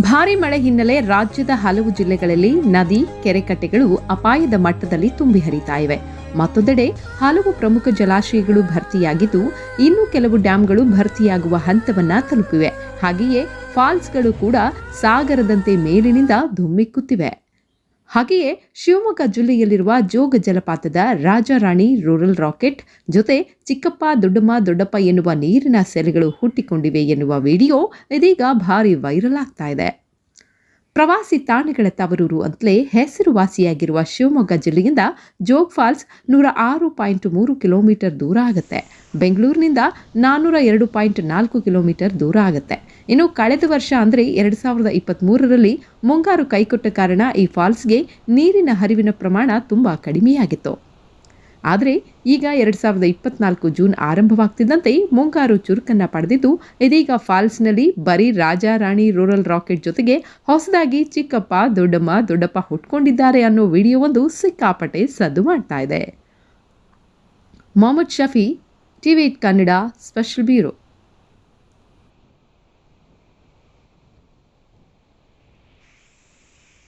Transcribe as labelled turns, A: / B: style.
A: ಭಾರಿ ಮಳೆ ಹಿನ್ನೆಲೆ ರಾಜ್ಯದ ಹಲವು ಜಿಲ್ಲೆಗಳಲ್ಲಿ ನದಿ, ಕೆರೆಕಟ್ಟೆಗಳು ಅಪಾಯದ ಮಟ್ಟದಲ್ಲಿ ತುಂಬಿ ಹರಿತಾ ಇವೆ. ಮತ್ತೊಂದೆಡೆ ಹಲವು ಪ್ರಮುಖ ಜಲಾಶಯಗಳು ಭರ್ತಿಯಾಗಿದ್ದು, ಇನ್ನೂ ಕೆಲವು ಡ್ಯಾಂಗಳು ಭರ್ತಿಯಾಗುವ ಹಂತವನ್ನ ತಲುಪಿವೆ. ಹಾಗೆಯೇ ಫಾಲ್ಸ್ಗಳು ಕೂಡ ಸಾಗರದಂತೆ ಮೇಲಿನಿಂದ ಧುಮ್ಮಿಕ್ಕುತ್ತಿವೆ. ಹಾಗೆಯೇ ಶಿವಮೊಗ್ಗ ಜಿಲ್ಲೆಯಲ್ಲಿರುವ ಜೋಗ ಜಲಪಾತದ ರಾಜಾರಾಣಿ ರೂರಲ್ ರಾಕೆಟ್ ಜೊತೆ ಚಿಕ್ಕಪ್ಪ, ದೊಡ್ಡಮ್ಮ, ದೊಡ್ಡಪ್ಪ ಎನ್ನುವ ನೀರಿನ ಸೆಲೆಗಳು ಹುಟ್ಟಿಕೊಂಡಿವೆ ಎನ್ನುವ ವಿಡಿಯೋ ಇದೀಗ ಭಾರಿ ವೈರಲ್ ಆಗ್ತಾ ಇದೆ. ಪ್ರವಾಸಿ ತಾಣಗಳ ತವರೂರು ಅಂತಲೇ ಹೆಸರುವಾಸಿಯಾಗಿರುವ ಶಿವಮೊಗ್ಗ ಜಿಲ್ಲೆಯಿಂದ ಜೋಗ್ ಫಾಲ್ಸ್ ನೂರ ಆರು ಪಾಯಿಂಟ್ ಮೂರು ಕಿಲೋಮೀಟರ್ ದೂರ ಆಗುತ್ತೆ. ಬೆಂಗಳೂರಿನಿಂದ ನಾನ್ನೂರ ಎರಡು ಪಾಯಿಂಟ್ ನಾಲ್ಕು ಕಿಲೋಮೀಟರ್ ದೂರ ಆಗುತ್ತೆ. ಇನ್ನು ಕಳೆದ ವರ್ಷ ಅಂದರೆ ಎರಡು ಸಾವಿರದ ಇಪ್ಪತ್ತ್ಮೂರರಲ್ಲಿ ಮುಂಗಾರು ಕೈಕೊಟ್ಟ ಕಾರಣ ಈ ಫಾಲ್ಸ್ಗೆ ನೀರಿನ ಹರಿವಿನ ಪ್ರಮಾಣ ತುಂಬ ಕಡಿಮೆಯಾಗಿತ್ತು. ಆದರೆ ಈಗ ಎರಡು ಸಾವಿರದ ಇಪ್ಪತ್ನಾಲ್ಕು ಜೂನ್ ಆರಂಭವಾಗ್ತಿದ್ದಂತೆ ಮುಂಗಾರು ಚುರುಕನ್ನ ಪಡೆದಿದ್ದು, ಇದೀಗ ಫಾಲ್ಸ್ನಲ್ಲಿ ಬರೀ ರಾಜಾ ರಾಣಿ ರೂರಲ್ ರಾಕೆಟ್ ಜೊತೆಗೆ ಹೊಸದಾಗಿ ಚಿಕ್ಕಪ್ಪ, ದೊಡ್ಡಮ್ಮ, ದೊಡ್ಡಪ್ಪ ಹುಟ್ಕೊಂಡಿದ್ದಾರೆ ಅನ್ನೋ ವಿಡಿಯೋವೊಂದು ಸಿಕ್ಕಾಪಟ್ಟೆ ಸದ್ದು ಮಾಡ್ತಾ ಇದೆ. Mohammed Shafi TV Kannada special bureau.